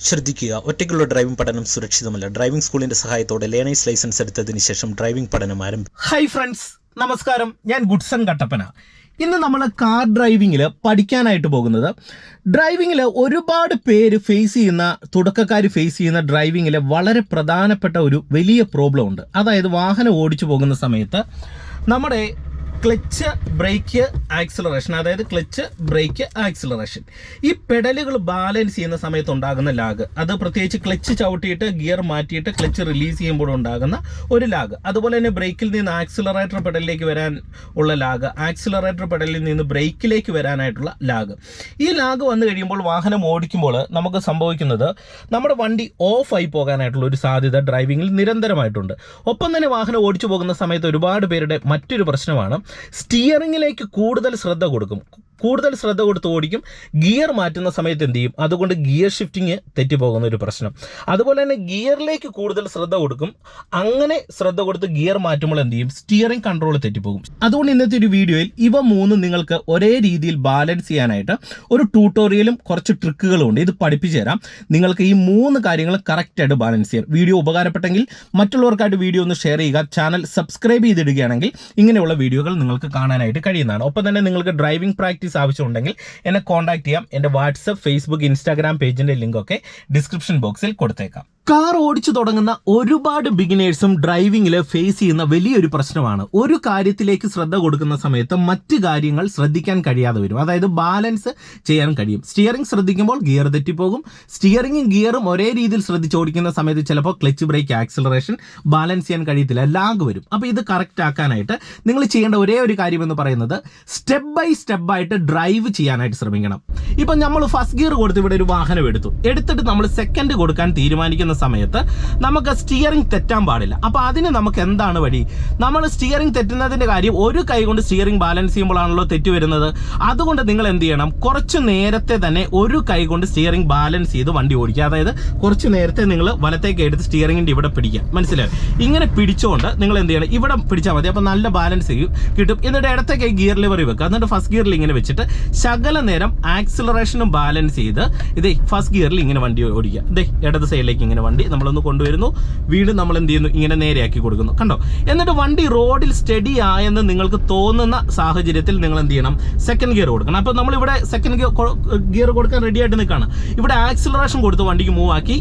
ശ്രദ്ധിക്കുക. ഒറ്റയ്ക്കുള്ള ഡ്രൈവിംഗ് പഠനം സുരക്ഷിതമല്ല. ഡ്രൈവിംഗ് സ്കൂളിന്റെ സഹായത്തോടെ ലേണേഴ്സ് ലൈസൻസ് എടുത്തതിന് ശേഷം ഡ്രൈവിംഗ് പഠനം ആരംഭിക്കും ഹൈ ഫ്രണ്ട്സ് നമസ്കാരം. ഞാൻ ഗുഡ്സൺ കട്ടപ്പന. ഇന്ന് നമ്മൾ കാർ ഡ്രൈവിങ്ങിൽ പഠിക്കാനായിട്ട് പോകുന്നത്. ഡ്രൈവിങ്ങിൽ ഒരുപാട് പേര് ഫേസ് ചെയ്യുന്ന തുടക്കക്കാർ ഫേസ് ചെയ്യുന്ന ഡ്രൈവിങ്ങിൽ വളരെ പ്രധാനപ്പെട്ട ഒരു വലിയ പ്രോബ്ലം ഉണ്ട്. അതായത് വാഹനം ഓടിച്ചു പോകുന്ന സമയത്ത് നമ്മുടെ ക്ലച്ച് ബ്രേക്ക് ആക്സിലറേഷൻ അതായത് ക്ലച്ച് ബ്രേക്ക് ആക്സിലറേഷൻ ഈ പെഡലുകൾ ബാലൻസ് ചെയ്യുന്ന സമയത്ത് ഉണ്ടാകുന്ന ലാഗ് അത് പ്രത്യേകിച്ച് ക്ലച്ച് ചവിട്ടിയിട്ട് ഗിയർ മാറ്റിയിട്ട് ക്ലച്ച് റിലീസ് ചെയ്യുമ്പോൾ ഉണ്ടാകുന്ന ഒരു ലാഗ് അതുപോലെ തന്നെ ബ്രേക്കിൽ നിന്ന് ആക്സിലറേറ്റർ പെഡലിലേക്ക് വരാൻ ഉള്ള ലാഗ് ആക്സിലറേറ്റർ പെഡലിൽ നിന്ന് ബ്രേക്കിലേക്ക് വരാനായിട്ടുള്ള ലാഗ് ഈ ലാഗ് വന്നു കഴിയുമ്പോൾ വാഹനം ഓടിക്കുമ്പോൾ നമുക്ക് സംഭവിക്കുന്നത് നമ്മുടെ വണ്ടി ഓഫായി പോകാനായിട്ടുള്ള ഒരു സാധ്യത ഡ്രൈവിങ്ങിൽ നിരന്തരമായിട്ടുണ്ട്. ഒപ്പം തന്നെ വാഹനം ഓടിച്ചു പോകുന്ന സമയത്ത് ഒരുപാട് പേരുടെ മറ്റൊരു പ്രശ്നമാണ് സ്റ്റിയറിങ്ങിലേക്ക് കൂടുതൽ ശ്രദ്ധ കൊടുക്കും. കൂടുതൽ ശ്രദ്ധ കൊടുത്ത് ഓടിക്കും ഗിയർ മാറ്റുന്ന സമയത്ത് എന്ത് ചെയ്യും? അതുകൊണ്ട് ഗിയർ ഷിഫ്റ്റിങ് തെറ്റിപ്പോകുന്ന ഒരു പ്രശ്നം. അതുപോലെ തന്നെ ഗിയറിലേക്ക് കൂടുതൽ ശ്രദ്ധ കൊടുക്കും അങ്ങനെ ശ്രദ്ധ കൊടുത്ത് ഗിയർ മാറ്റുമ്പോൾ എന്ത് ചെയ്യും? സ്റ്റിയറിംഗ് കൺട്രോൾ തെറ്റിപ്പോകും. അതുകൊണ്ട് ഇന്നത്തെ ഒരു വീഡിയോയിൽ ഇവ മൂന്നും നിങ്ങൾക്ക് ഒരേ രീതിയിൽ ബാലൻസ് ചെയ്യാനായിട്ട് ഒരു ട്യൂട്ടോറിയലും കുറച്ച് ട്രിക്കുകളും ഉണ്ട്. ഇത് പഠിപ്പിച്ചു തരാം. നിങ്ങൾക്ക് ഈ മൂന്ന് കാര്യങ്ങൾ കറക്റ്റായിട്ട് ബാലൻസ് ചെയ്യാം. വീഡിയോ ഉപകാരപ്പെട്ടെങ്കിൽ മറ്റുള്ളവർക്കായിട്ട് വീഡിയോ ഒന്ന് ഷെയർ ചെയ്യുക. ചാനൽ സബ്സ്ക്രൈബ് ചെയ്തിടുകയാണെങ്കിൽ ഇങ്ങനെയുള്ള വീഡിയോകൾ നിങ്ങൾക്ക് കാണാനായിട്ട് കഴിയുന്നതാണ്. ഒപ്പം തന്നെ നിങ്ങൾക്ക് ഡ്രൈവിംഗ് പ്രാക്ടീസ് ആവശ്യമുണ്ടെങ്കിൽ എന്നെ കോൺടാക്ട് ചെയ്യാം. എന്റെ വാട്സപ്പ് ഫേസ്ബുക്ക് ഇൻസ്റ്റാഗ്രാം പേജിന്റെ ലിങ്കൊക്കെ ഡിസ്ക്രിപ്ഷൻ ബോക്സിൽ കൊടുത്തേക്കാം. കാർ ഓടിച്ചു തുടങ്ങുന്ന ഒരുപാട് ബിഗിനേഴ്സും ഡ്രൈവിംഗിൽ ഫേസ് ചെയ്യുന്ന വലിയൊരു പ്രശ്നമാണ്. ഒരു കാര്യത്തിലേക്ക് ശ്രദ്ധ കൊടുക്കുന്ന സമയത്ത് മറ്റ് കാര്യങ്ങൾ ശ്രദ്ധിക്കാൻ കഴിയാതെ വരും. അതായത് ബാലൻസ് ചെയ്യാൻ കഴിയും. Steering ശ്രദ്ധിക്കുമ്പോൾ gear തെറ്റിപ്പോകും. സ്റ്റിയറിംഗും ഗിയറും ഒരേ രീതിയിൽ ശ്രദ്ധിച്ച് ഓടിക്കുന്ന സമയത്ത് ചിലപ്പോൾ ക്ലച്ച് ബ്രേക്ക് ആക്സിലറേഷൻ ബാലൻസ് ചെയ്യാൻ കഴിയത്തില്ല. ലാഗ് വരും. അപ്പോൾ ഇത് കറക്റ്റ് ആക്കാനായിട്ട് നിങ്ങൾ ചെയ്യേണ്ട ഒരേ ഒരു കാര്യം എന്ന് പറയുന്നത് സ്റ്റെപ്പ് ബൈ സ്റ്റെപ്പ് ആയിട്ട് ഡ്രൈവ് ചെയ്യാനായിട്ട് ശ്രമിക്കണം. ഇപ്പം നമ്മൾ ഫസ്റ്റ് ഗിയർ കൊടുത്ത് ഇവിടെ ഒരു വാഹനം എടുത്തു. എടുത്തിട്ട് നമ്മൾ സെക്കൻഡ് കൊടുക്കാൻ തീരുമാനിക്കുന്ന സമയത്ത് നമുക്ക് സ്റ്റിയറിംഗ് തെറ്റാൻ പാടില്ല. അപ്പോൾ അതിന് നമുക്ക് എന്താണ് വഴി? നമ്മൾ സ്റ്റിയറിംഗ് തെറ്റുന്നതിന്റെ കാര്യം ഒരു കൈ കൊണ്ട് സ്റ്റിയറിംഗ് ബാലൻസ് ചെയ്യുമ്പോഴാണല്ലോ തെറ്റ് വരുന്നത്. അതുകൊണ്ട് നിങ്ങൾ എന്ത് ചെയ്യണം? കുറച്ച് നേരത്തെ തന്നെ ഒരു കൈ കൊണ്ട് സ്റ്റിയറിംഗ് ബാലൻസ് ചെയ്ത് വണ്ടി ഓടിക്കുക. അതായത് കുറച്ച് നേരത്തെ നിങ്ങൾ വലത്തേക്ക് എടുത്ത് സ്റ്റിയറിംഗിന്റെ ഇവിടെ പിടിക്കുക. മനസ്സിലായോ? ഇങ്ങനെ പിടിച്ചുകൊണ്ട് നിങ്ങൾ എന്ത് ചെയ്യണം? ഇവിടെ പിടിച്ചാൽ മതി. അപ്പോൾ നല്ല ബാലൻസ് ചെയ്യും കിട്ടും. എന്നിട്ട് ഇടത്തേക്ക് ഗിയർ ലിവറി വെക്കുക. എന്നിട്ട് ഫസ്റ്റ് ഗിയറിൽ ഇങ്ങനെ വെച്ചിട്ട് ശകല നേരം ആക്സിലറേഷനും ബാലൻസ് ചെയ്ത് ഇതേ ഫസ്റ്റ് ഗിയറിൽ ഇങ്ങനെ വണ്ടി ഓടിക്കുക. ഇതേ ഇടത് സൈഡിലേക്ക് ഇങ്ങനെ വണ്ടി നമ്മളൊന്ന് കൊണ്ടുവരുന്നു. വീണ്ടും നമ്മൾ എന്ത് ചെയ്യുന്നു? ഇങ്ങനെ നേരെയാക്കി കൊടുക്കുന്നു. കണ്ടോ? എന്നിട്ട് വണ്ടി റോഡിൽ സ്റ്റഡി ആയെന്ന് നിങ്ങൾക്ക് തോന്നുന്ന സാഹചര്യത്തിൽ നിങ്ങൾ എന്ത് ചെയ്യണം? സെക്കൻഡ് ഗിയർ കൊടുക്കണം. അപ്പോൾ നമ്മൾ ഇവിടെ സെക്കൻഡ് ഗിയർ ഗിയർ കൊടുക്കാൻ റെഡി ആയിട്ട് നിൽക്കുകയാണ് ഇവിടെ ആക്സിലറേഷൻ കൊടുത്ത് വണ്ടിക്ക് മൂവ് ആക്കി.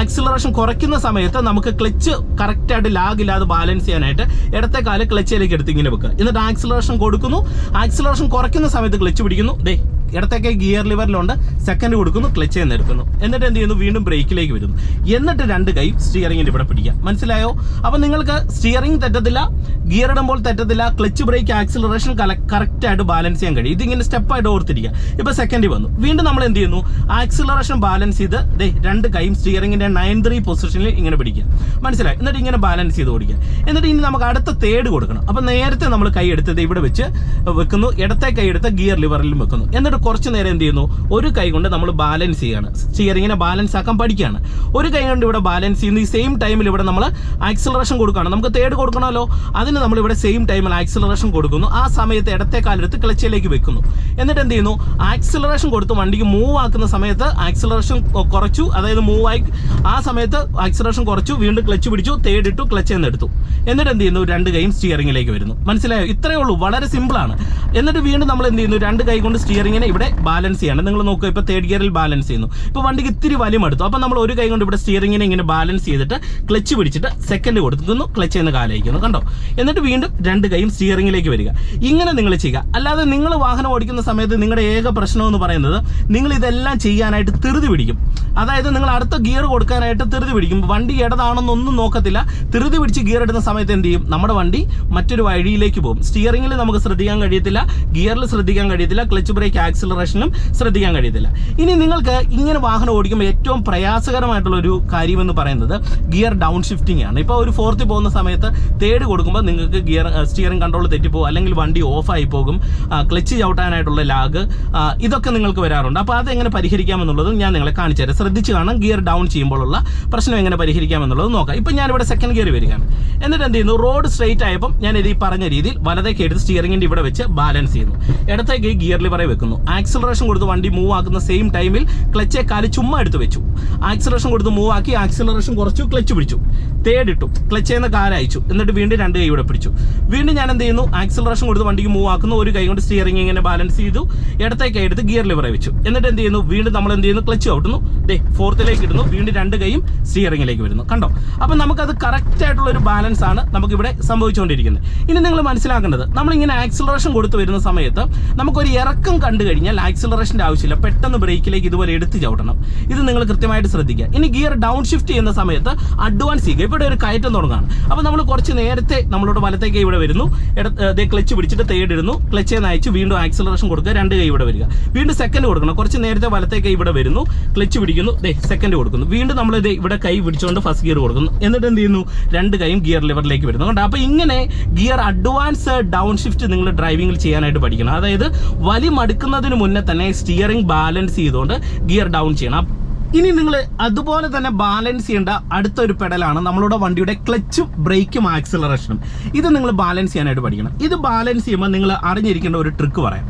ആക്സിലറേഷൻ കുറയ്ക്കുന്ന സമയത്ത് നമുക്ക് ക്ലച്ച് കറക്റ്റായിട്ട് ലാഗ് ഇല്ലാതെ ബാലൻസ് ചെയ്യാനായിട്ട് ഇടത്തെ കാൽ ക്ലച്ചിലേക്ക് എടുത്ത് ഇങ്ങനെ വെക്കുക. എന്നിട്ട് ആക്സിലറേഷൻ കൊടുക്കുന്നു. ആക്സിലറേഷൻ കുറയ്ക്കുന്ന സമയത്ത് ക്ലച്ച് പിടിക്കുന്നു. ദേ ഇടത്തേക്ക് ഗിയർ ലിവറിലുണ്ട് സെക്കൻഡ് കൊടുക്കുന്നു ക്ലച്ച് എന്ന് എടുക്കുന്നു. എന്നിട്ട് എന്ത് ചെയ്യുന്നു? വീണ്ടും ബ്രേക്കിലേക്ക് വരുന്നു. എന്നിട്ട് രണ്ട് കൈ സ്റ്റിയറിംഗിൽ ഇവിടെ പിടിക്കുക. മനസ്സിലായോ? അപ്പം നിങ്ങൾക്ക് സ്റ്റിയറിംഗ് തെറ്റത്തില്ല ഗിയർ ഇടുമ്പോൾ തെറ്റത്തില്ല ക്ലച്ച് ബ്രേക്ക് ആക്സിലറേഷൻ കറക്റ്റ് ആയിട്ട് ബാലൻസ് ചെയ്യാൻ കഴിയും. ഇതിങ്ങനെ സ്റ്റെപ്പായിട്ട് ഓർത്തിരിക്കുക. ഇപ്പോൾ സെക്കൻഡ് വന്നു. വീണ്ടും നമ്മൾ എന്ത് ചെയ്യുന്നു? ആക്സിലറേഷൻ ബാലൻസ് ചെയ്ത് ദേ രണ്ട് കൈയും സ്റ്റിയറിംഗിന്റെ നയൻ ത്രീ പൊസിഷനിൽ ഇങ്ങനെ പിടിക്കുക. മനസ്സിലായി? എന്നിട്ട് ഇങ്ങനെ ബാലൻസ് ചെയ്ത് ഓടിക്കുക. എന്നിട്ട് ഇനി നമുക്ക് അടുത്ത തേർഡ് കൊടുക്കണം. അപ്പം നേരത്തെ നമ്മൾ കൈ എടുത്തത് ഇവിടെ വെച്ച് വെക്കുന്നു. ഇടത്തെ കൈ എടുത്ത് ഗിയർ ലിവറിലും വെക്കുന്നു. എന്നിട്ട് കുറച്ച് നേരം എന്ത് ചെയ്യുന്നു? ഒരു കൈ കൊണ്ട് നമ്മൾ ബാലൻസ് ചെയ്യാണ്. സ്റ്റിയറിങ്ങിനെ ബാലൻസ് ആക്കാൻ പഠിക്കുകയാണ്. ഒരു കൈ കൊണ്ട് ഇവിടെ ബാലൻസ് ചെയ്യുന്നു. ഈ സെയിം ടൈമിൽ ഇവിടെ നമ്മൾ ആക്സിലറേഷൻ കൊടുക്കുകയാണ്. നമുക്ക് തേർഡ് കൊടുക്കണമല്ലോ. അതിന് നമ്മൾ ഇവിടെ സെയിം ടൈമിൽ ആക്സിലറേഷൻ കൊടുക്കുന്നു. ആ സമയത്ത് ഇടത്തെ കാലെടുത്ത് ക്ലച്ചിലേക്ക് വെക്കുന്നു. എന്നിട്ട് എന്ത് ചെയ്യുന്നു? ആക്സിലറേഷൻ കൊടുത്ത് വണ്ടിക്ക് മൂവ് ആക്കുന്ന സമയത്ത് ആക്സിലറേഷൻ കുറച്ചു. അതായത് മൂവ് ആയി ആ സമയത്ത് ആക്സിലറേഷൻ കുറച്ചു. വീണ്ടും ക്ലച്ച് പിടിച്ചു. തേർഡ് ഇട്ടു. ക്ലച്ച് എന്നെടുത്തു എന്നിട്ട് എന്ത് ചെയ്യുന്നു? രണ്ട് കൈയും സ്റ്റിയറിങ്ങിലേക്ക് വരുന്നു. മനസ്സിലായോ? ഇത്രയേ ഉള്ളൂ. വളരെ സിമ്പിളാണ് എന്നിട്ട് വീണ്ടും നമ്മൾ എന്ത് ചെയ്യുന്നു? രണ്ട് കൈ കൊണ്ട് സ്റ്റിയറിങ്ങിനെ ഇവിടെ ബാലൻസ് ചെയ്യണം. നിങ്ങൾ നോക്കുക ഇപ്പോൾ തേർഡ് ഗിയറിൽ ബാലൻസ് ചെയ്യുന്നു. ഇപ്പോൾ വണ്ടിക്ക് ഇത്തിരി വലിയം എടുത്തു അപ്പോൾ നമ്മൾ ഒരു കൈ കൊണ്ട് ഇവിടെ സ്റ്റിയറിങ്ങിനെ ഇങ്ങനെ ബാലൻസ് ചെയ്തിട്ട് ക്ലച്ച് പിടിച്ചിട്ട് സെക്കൻഡ് കൊടുക്കുന്നു ക്ലച്ച് എന്ന് കാലയിക്കുന്നു കണ്ടോ? എന്നിട്ട് വീണ്ടും രണ്ട് കൈയും സ്റ്റിയറിങ്ങിലേക്ക് വരിക. ഇങ്ങനെ നിങ്ങൾ ചെയ്യുക. അല്ലാതെ നിങ്ങൾ വാഹനം ഓടിക്കുന്ന സമയത്ത് നിങ്ങളുടെ ഏക പ്രശ്നം എന്ന് പറയുന്നത് നിങ്ങൾ ഇതെല്ലാം ചെയ്യാനായിട്ട് തെറുതി പിടിക്കും. അതായത് നിങ്ങൾ അടുത്ത ഗിയർ കൊടുക്കാനായിട്ട് തെറുതി പിടിക്കും. വണ്ടി ഇടതാണെന്നൊന്നും നോക്കത്തില്ല. തെറുതി പിടിച്ച് ഗിയർ ഇടുന്ന സമയത്ത് എന്ത് ചെയ്യും? നമ്മുടെ വണ്ടി മറ്റൊരു വഴിയിലേക്ക് പോകും. സ്റ്റിയറിംഗിൽ നമുക്ക് ശ്രദ്ധിക്കാൻ കഴിയത്തില്ല. ഗിയറിൽ ശ്രദ്ധിക്കാൻ കഴിയത്തില്ല. ക്ലച്ച് ബ്രേക്ക് ആക്സിലറേഷനും ശ്രദ്ധിക്കാൻ കഴിയത്തില്ല ഇനി നിങ്ങൾക്ക് ഇങ്ങനെ വാഹനം ഓടിക്കുമ്പോൾ ഏറ്റവും പ്രയാസകരമായിട്ടുള്ള ഒരു കാര്യം എന്ന് പറയുന്നത് ഗിയർ ഡൗൺ ഷിഫ്റ്റിംഗ് ആണ്. ഇപ്പോൾ ഒരു ഫോർത്ത് പോകുന്ന സമയത്ത് തേർഡ് കൊടുക്കുമ്പോൾ നിങ്ങൾക്ക് ഗിയർ സ്റ്റിയറിംഗ് കൺട്രോൾ തെറ്റിപ്പോകും അല്ലെങ്കിൽ വണ്ടി ഓഫായി പോകും ക്ലച്ച് ചവിട്ടാനായിട്ടുള്ള ലാഗ് ഇതൊക്കെ നിങ്ങൾക്ക് വരാറുണ്ട്. അപ്പോൾ അതെങ്ങനെ പരിഹരിക്കാമെന്നുള്ളത് ഞാൻ നിങ്ങളെ കാണിച്ചു തരാം. ശ്രദ്ധിച്ച് കാണാം ഗിയർ ഡൗൺ ചെയ്യുമ്പോഴുള്ള പ്രശ്നം എങ്ങനെ പരിഹരിക്കാമെന്നുള്ളത് നോക്കാം. ഇപ്പം ഞാനിവിടെ സെക്കൻഡ് ഗിയർ വരികയാണ്. എന്നിട്ട് എന്ത് ചെയ്യുന്നു? റോഡ് സ്ട്രെയിറ്റ് ആയപ്പം ഞാൻ ഇത് ഈ പറഞ്ഞ രീതിയിൽ വലതേക്ക് എടുത്ത് സ്റ്റിയറിംഗിന്റെ ഇവിടെ വെച്ച് ബാലൻസ് ചെയ്യുന്നു. ഇടത്തേക്ക് ഗിയർ ലിവറെ വെക്കുന്നു. ആക്സിലറേഷൻ കൊടുത്ത് വണ്ടി മൂവ് ആക്കുന്ന സെയിം ടൈമിൽ ക്ലച്ചെ കാലി ചുമ്മാ എടുത്ത് വെച്ചു. ആക്സിലറേഷൻ കൊടുത്ത് മൂവ് ആക്കി ആക്സിലറേഷൻ കുറച്ചു ക്ലച്ച് പിടിച്ചു. തേടിട്ടു ക്ലച്ചേന്ന് കാൽ അയച്ചു എന്നിട്ട് വീണ്ടും രണ്ട് കൈ ഇവിടെ പിടിച്ചു. വീണ്ടും ഞാൻ എന്ത് ചെയ്യുന്നു? ആക്സിലറേഷൻ കൊടുത്ത് വണ്ടിക്ക് മൂവ് ആക്കുന്ന. ഒരു കൈ കൊണ്ട് സ്റ്റിയറിംഗ് ഇങ്ങനെ ബാലൻസ് ചെയ്തു. ഇടത്തെ കൈ എടുത്ത് ഗിയർ ലിവറെ വെച്ചു. എന്നിട്ട് എന്ത് ചെയ്യുന്നു? വീണ്ടും നമ്മൾ എന്ത് ചെയ്യുന്നു? ക്ലച്ച് ഔട്ടുന്നു. ദേ ഫോർത്തിലേക്ക് ഇടുന്നു. വീണ്ടും രണ്ട് കൈയും സ്റ്റിയറിംഗിലേക്ക് വരുന്നു. കണ്ടോ? അപ്പം നമുക്കത് കറക്റ്റ് ആയിട്ടുള്ള ഒരു ബാലൻസ് ആണ് നമുക്കിവിടെ സംഭവിച്ചുകൊണ്ടിരിക്കുന്നത്. ഇനി നിങ്ങൾ മനസ്സിലാക്കേണ്ടത് നമ്മളിങ്ങനെ ആക്സിലറേഷൻ കൊടുത്തു വരുന്ന സമയത്ത് നമുക്കൊരു ഇറക്കം കണ്ടു കഴിഞ്ഞാൽ ആക്സിലറേഷന്റെ ആവശ്യമില്ല. പെട്ടെന്ന് ബ്രേക്കിലേക്ക് ഇതുപോലെ എടുത്തു ചവിട്ടണം. ഇത് നിങ്ങൾ കൃത്യമായിട്ട് ശ്രദ്ധിക്കുക. ഇനി ഗിയർ ഡൗൺ ഷിഫ്റ്റ് ചെയ്യുന്ന സമയത്ത് അഡ്വാൻസ് ചെയ്യുക ഇവിടെ ഒരു കയറ്റം തുടങ്ങുകയാണ്. അപ്പോൾ നമ്മൾ കുറച്ച് നേരത്തെ നമ്മളോട് വലത്തേക്ക് ഇവിടെ വരുന്നു. ഇടത് ക്ലച്ച് പിടിച്ചിട്ട് തേടിടുന്നു ക്ലച്ച് നയിച്ച് വീണ്ടും ആക്സിലറേഷൻ കൊടുക്കുക. രണ്ട് കൈ ഇവിടെ വരിക. വീണ്ടും സെക്കൻഡ് കൊടുക്കണം. കുറച്ച് നേരത്തെ വലത്തേക്ക് ഇവിടെ വരുന്നു. ക്ലച്ച് പിടിക്കുന്നു ദേ സെക്കൻഡ് കൊടുക്കുന്നു. വീണ്ടും നമ്മൾ ഇത് ഇവിടെ കൈ പിടിച്ചുകൊണ്ട് ഫസ്റ്റ് ഗിയർ കൊടുക്കുന്നു. എന്നിട്ട് എന്ത് ചെയ്യുന്നു? രണ്ട് കൈയും ഗിയർ ലിവറിലേക്ക് വരുന്നുണ്ട് അപ്പോൾ ഇങ്ങനെ ഗിയർ അഡ്വാൻസ് ഡൗൺ ഷിഫ്റ്റ് നിങ്ങൾ ഡ്രൈവിംഗിൽ ചെയ്യാനായിട്ട് പഠിക്കണം. അതായത് വലി മടുക്കുന്നതിന് മുന്നേ തന്നെ സ്റ്റിയറിംഗ് ബാലൻസ് ചെയ്തുകൊണ്ട് ഗിയർ ഡൗൺ ചെയ്യണം. ഇനി നിങ്ങൾ അതുപോലെ തന്നെ ബാലൻസ് ചെയ്യേണ്ട അടുത്തൊരു പെഡലാണ് നമ്മളുടെ വണ്ടിയുടെ ക്ലച്ചും ബ്രേക്കും ആക്സിലറേഷനും ഇത് നിങ്ങൾ ബാലൻസ് ചെയ്യാനായിട്ട് പഠിക്കണം. ഇത് ബാലൻസ് ചെയ്യുമ്പോൾ നിങ്ങൾ അറിഞ്ഞിരിക്കേണ്ട ഒരു ട്രിക്ക് പറയാം.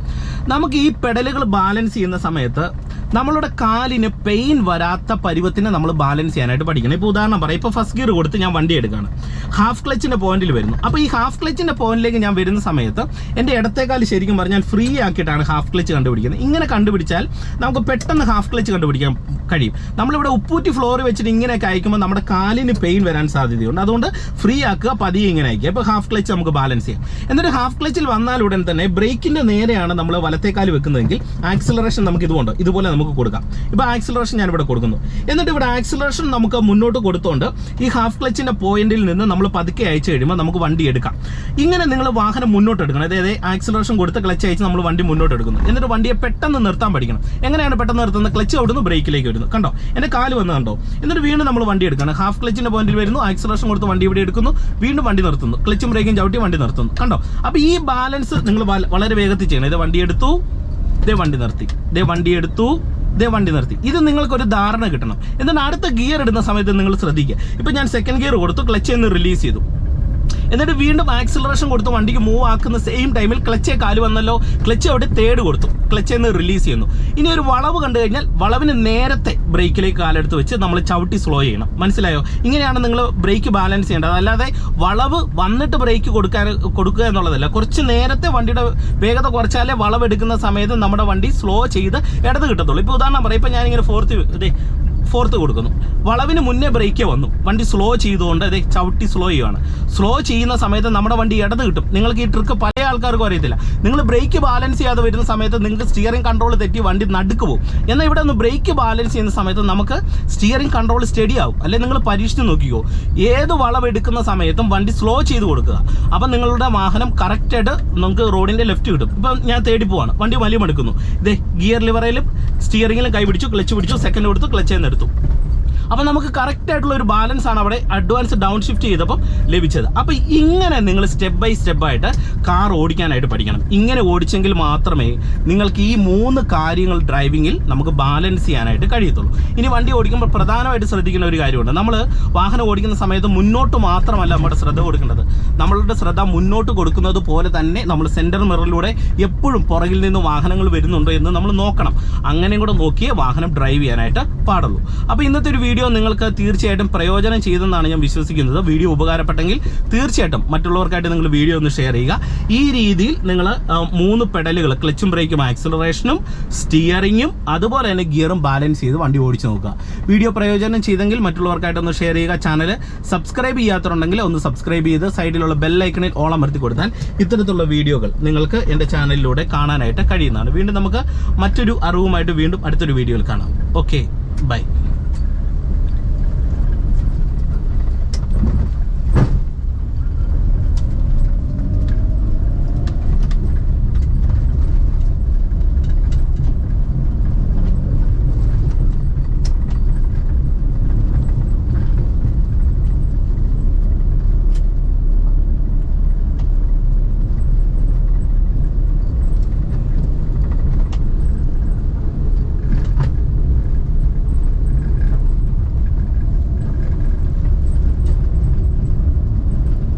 നമുക്ക് ഈ പെഡലുകൾ ബാലൻസ് ചെയ്യുന്ന സമയത്ത് നമ്മളുടെ കാലിന് പെയിൻ വരാത്ത പരുവത്തിനെ നമ്മൾ ബാലൻസ് ചെയ്യാനായിട്ട് പഠിക്കണം. ഇപ്പോൾ ഉദാഹരണം പറയാം. ഇപ്പോൾ ഫസ്റ്റ് ഗിയർ കൊടുത്ത് ഞാൻ വണ്ടി എടുക്കുകയാണ്. ഹാഫ് ക്ലച്ചിന്റെ പോയിന്റിൽ വരുന്നു. അപ്പോൾ ഈ ഹാഫ് ക്ലച്ചിന്റെ പോയിന്റിലേക്ക് ഞാൻ വരുന്ന സമയത്ത് എന്റെ ഇടത്തേക്കാൽ ശരിക്കും പറഞ്ഞാൽ ഫ്രീ ആക്കിയിട്ടാണ് ഹാഫ് ക്ലച്ച് കണ്ടുപിടിക്കുന്നത്. ഇങ്ങനെ കണ്ടുപിടിച്ചാൽ നമുക്ക് പെട്ടെന്ന് ഹാഫ് ക്ലച്ച് കണ്ടുപിടിക്കാൻ കഴിയും. നമ്മളിവിടെ ഉപ്പൂറ്റി ഫ്ലോർ വെച്ചിട്ട് ഇങ്ങനെയൊക്കെ അയക്കുമ്പോൾ നമ്മുടെ കാലിന് പെയിൻ വരാൻ സാധ്യതയുണ്ട്. അതുകൊണ്ട് ഫ്രീ ആക്കുക പതിയെ ഇങ്ങനെ അയക്കുക. ഇപ്പോൾ ഹാഫ് ക്ലച്ച് നമുക്ക് ബാലൻസ് ചെയ്യാം. എന്നിട്ട് ഹാഫ് ക്ലച്ചിൽ വന്നാൽ ഉടൻ തന്നെ ബ്രേക്കിന്റെ നേരെയാണ് നമ്മൾ വലത്തേക്കാൽ വെക്കുന്നതെങ്കിൽ ആക്സിലറേഷൻ നമുക്ക് ഇതുകൊണ്ട് ഇതുപോലെ നമുക്ക് കൊടുക്കാം. ഇപ്പോൾ ആക്സിലറേഷൻ ഞാൻ ഇവിടെ കൊടുക്കുന്നു. എന്നിട്ട് ഇവിടെ ആക്സിലറേഷൻ നമുക്ക് മുന്നോട്ട് കൊടുത്തുകൊണ്ട് ഈ ഹാഫ് ക്ലച്ചിന്റെ പോയിന്റിൽ നിന്ന് നമ്മൾ പതുക്കെ അയച്ചു കഴിയുമ്പോൾ നമുക്ക് വണ്ടി എടുക്കാം. ഇങ്ങനെ നിങ്ങൾ വാഹനം മുന്നോട്ട് എടുക്കണം. അതായത് ആക്സിലറേഷൻ കൊടുത്ത് ക്ലച്ച് അയച്ച് നമ്മൾ വണ്ടി മുന്നോട്ട് എടുക്കുന്നു. എന്നിട്ട് വണ്ടിയെ പെട്ടെന്ന് നിർത്താൻ പഠിക്കണം. എങ്ങനെയാണ് പെട്ടെന്ന് നിർത്തുന്നത്? ക്ലച്ച് അവിടുന്ന് ബ്രേക്കിലേക്ക് വരുന്നു. കണ്ടോ? എന്റെ കാൽ വന്ന് കണ്ടോ? എന്നിട്ട് വീണ്ടും നമ്മൾ വണ്ടി എടുക്കണം ഹാഫ് ക്ലച്ചിന്റെ പോയിന്റിൽ വരുന്നു. ആക്സിലറേഷൻ കൊടുത്ത് വണ്ടി ഇവിടെ എടുക്കുന്നു. വീണ്ടും വണ്ടി നിർത്തുന്നു. ക്ലച്ചും ബ്രേക്കും ചവിട്ടി വണ്ടി നിർത്തുന്നു. കണ്ടോ? അപ്പോൾ ഈ ബാലൻസ് നിങ്ങൾ വളരെ വേഗത്തിൽ ചെയ്യണം. ഇത് വണ്ടി എടുത്തു. ദേ വണ്ടി നിർത്തി. ദേ വണ്ടി എടുത്തു. ദേ വണ്ടി നിർത്തി. ഇത് നിങ്ങൾക്കൊരു ധാരണ കിട്ടണം. എന്നാൽ അടുത്ത ഗിയർ ഇടുന്ന സമയത്ത് നിങ്ങൾ ശ്രദ്ധിക്കുക. ഇപ്പം ഞാൻ സെക്കൻഡ് ഗിയർ കൊടുത്തു ക്ലച്ച് എന്ന് റിലീസ് ചെയ്തു. എന്നിട്ട് വീണ്ടും ആക്സിലറേഷൻ കൊടുത്ത് വണ്ടിക്ക് മൂവ് ആക്കുന്ന സെയിം ടൈമിൽ ക്ലച്ച് കാൽ വന്നല്ലോ. ക്ലച്ച് അവിടെ തേർഡ് കൊടുത്തു. ക്ലച്ച് എന്ന് റിലീസ് ചെയ്യുന്നു. ഇനി ഒരു വളവ് കണ്ടു കഴിഞ്ഞാൽ വളവിന് നേരത്തെ ബ്രേക്കിലേക്ക് കാലെടുത്ത് വെച്ച് നമ്മൾ ചവിട്ടി സ്ലോ ചെയ്യണം. മനസ്സിലായോ? ഇങ്ങനെയാണ് നിങ്ങൾ ബ്രേക്ക് ബാലൻസ് ചെയ്യേണ്ടത്. അല്ലാതെ വളവ് വന്നിട്ട് ബ്രേക്ക് കൊടുക്കാൻ കൊടുക്കുക എന്നുള്ളതല്ല. കുറച്ച് നേരത്തെ വണ്ടിയുടെ വേഗത കുറച്ചാലേ വളവ് എടുക്കുന്ന സമയത്ത് നമ്മുടെ വണ്ടി സ്ലോ ചെയ്ത് ഇടത് കിട്ടത്തുള്ളൂ. ഇപ്പോൾ ഉദാഹരണം പറയാം. ഇപ്പോൾ ഞാനിങ്ങനെ ഫോർത്ത് ഇതേ ഫോർത്ത് കൊടുക്കുന്നു. വളവിന് മുന്നേ ബ്രേക്ക് വന്നു. വണ്ടി സ്ലോ ചെയ്തുകൊണ്ട് അതെ ചവിട്ടി സ്ലോ ചെയ്യുകയാണ് സ്ലോ ചെയ്യുന്ന സമയത്ത് നമ്മുടെ വണ്ടി ഇടത് കിട്ടും. നിങ്ങൾക്ക് ഈ ട്രിക്ക് ആൾക്കാർക്കും അറിയത്തില്ല. നിങ്ങൾ ബ്രേക്ക് ബാലൻസ് ചെയ്യാതെ വരുന്ന സമയത്ത് നിങ്ങൾക്ക് സ്റ്റിയറിംഗ് കൺട്രോൾ തെറ്റി വണ്ടി നടുക്ക് പോകും എന്നാൽ ഇവിടെ ഒന്ന് ബ്രേക്ക് ബാലൻസ് ചെയ്യുന്ന സമയത്ത് നമുക്ക് സ്റ്റിയറിംഗ് കൺട്രോൾ സ്റ്റഡി ആവും. അല്ലെങ്കിൽ നിങ്ങൾ പരീക്ഷിച്ച് നോക്കിക്കോ. ഏത് വളവ് എടുക്കുന്ന സമയത്തും വണ്ടി സ്ലോ ചെയ്ത് കൊടുക്കുക. അപ്പം നിങ്ങളുടെ വാഹനം കറക്റ്റായിട്ട് നമുക്ക് റോഡിന്റെ ലെഫ്റ്റ് കിട്ടും. ഇപ്പം ഞാൻ തേടി പോവാണ്. വണ്ടി വലിയ എടുക്കുന്നു ഇതേ ഗിയർ ലിവറയിലും സ്റ്റിയറിംഗിലും കൈ പിടിച്ചു ക്ലച്ച് പിടിച്ചു സെക്കൻഡ് കൊടുത്തു ക്ലച്ച് നിന്ന് എടുത്തു. അപ്പോൾ നമുക്ക് കറക്റ്റ് ആയിട്ടുള്ള ഒരു ബാലൻസ് ആണ് അവിടെ അഡ്വാൻസ് ഡൗൺ ഷിഫ്റ്റ് ചെയ്തപ്പോൾ ലഭിച്ചത്. അപ്പോൾ ഇങ്ങനെ നിങ്ങൾ സ്റ്റെപ്പ് ബൈ സ്റ്റെപ്പായിട്ട് കാർ ഓടിക്കാനായിട്ട് പഠിക്കണം. ഇങ്ങനെ ഓടിച്ചെങ്കിൽ മാത്രമേ നിങ്ങൾക്ക് ഈ മൂന്ന് കാര്യങ്ങൾ ഡ്രൈവിങ്ങിൽ നമുക്ക് ബാലൻസ് ചെയ്യാനായിട്ട് കഴിയത്തുള്ളൂ. ഇനി വണ്ടി ഓടിക്കുമ്പോൾ പ്രധാനമായിട്ട് ശ്രദ്ധിക്കേണ്ട ഒരു കാര്യമുണ്ട്. നമ്മൾ വാഹനം ഓടിക്കുന്ന സമയത്ത് മുന്നോട്ട് മാത്രമല്ല നമ്മുടെ ശ്രദ്ധ കൊടുക്കേണ്ടത്. നമ്മളുടെ ശ്രദ്ധ മുന്നോട്ട് കൊടുക്കുന്നത് പോലെ തന്നെ നമ്മൾ സെന്റർ മിററിലൂടെ എപ്പോഴും പുറകിൽ നിന്ന് വാഹനങ്ങൾ വരുന്നുണ്ടോ എന്ന് നമ്മൾ നോക്കണം. അങ്ങനെയും കൂടെ നോക്കിയേ വാഹനം ഡ്രൈവ് ചെയ്യാനായിട്ട് പാടുള്ളൂ. അപ്പോൾ ഇന്നത്തെ ഒരു വീഡിയോ നിങ്ങൾക്ക് തീർച്ചയായിട്ടും പ്രയോജനം ചെയ്തെന്നാണ് ഞാൻ വിശ്വസിക്കുന്നത്. വീഡിയോ ഉപകാരപ്പെട്ടെങ്കിൽ തീർച്ചയായിട്ടും മറ്റുള്ളവർക്കായിട്ട് നിങ്ങൾ വീഡിയോ ഒന്ന് ഷെയർ ചെയ്യുക. ഈ രീതിയിൽ നിങ്ങൾ മൂന്ന് പെഡലുകൾ ക്ലച്ചും ബ്രേക്കും ആക്സിലറേഷനും സ്റ്റിയറിങ്ങും അതുപോലെ തന്നെ ഗിയറും ബാലൻസ് ചെയ്ത് വണ്ടി ഓടിച്ചു നോക്കുക. വീഡിയോ പ്രയോജനം ചെയ്തെങ്കിൽ മറ്റുള്ളവർക്കായിട്ട് ഒന്ന് ഷെയർ ചെയ്യുക. ചാനൽ സബ്സ്ക്രൈബ് ചെയ്യാത്തതുണ്ടെങ്കിൽ ഒന്ന് സബ്സ്ക്രൈബ് ചെയ്ത് സൈഡിലുള്ള ബെല്ലൈക്കണിൽ ഓളം അമർത്തി കൊടുത്താൽ ഇത്തരത്തിലുള്ള വീഡിയോകൾ നിങ്ങൾക്ക് എന്റെ ചാനലിലൂടെ കാണാനായിട്ട് കഴിയുന്നതാണ്. വീണ്ടും നമുക്ക് മറ്റൊരു അറിവുമായിട്ട് വീണ്ടും അടുത്തൊരു വീഡിയോയിൽ കാണാം. Okay bye